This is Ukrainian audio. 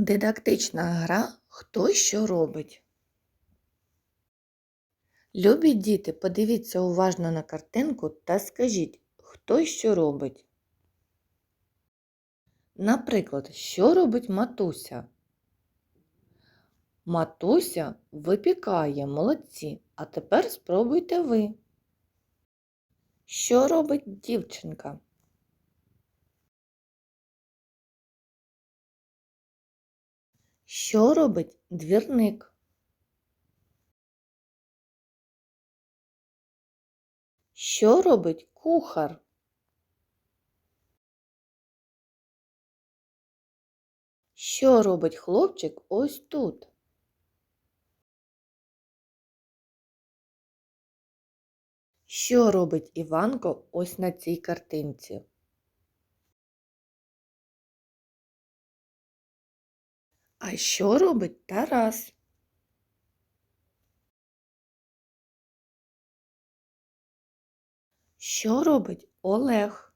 Дидактична гра Хто що робить. Любі діти, подивіться уважно на картинку та скажіть, хто що робить. Наприклад, що робить матуся? Матуся випікає молодці, а тепер спробуйте ви. Що робить дівчинка? Що робить двірник? Що робить кухар? Що робить хлопчик ось тут? Що робить Іванко ось на цій картинці? А що робить Тарас? Що робить Олег?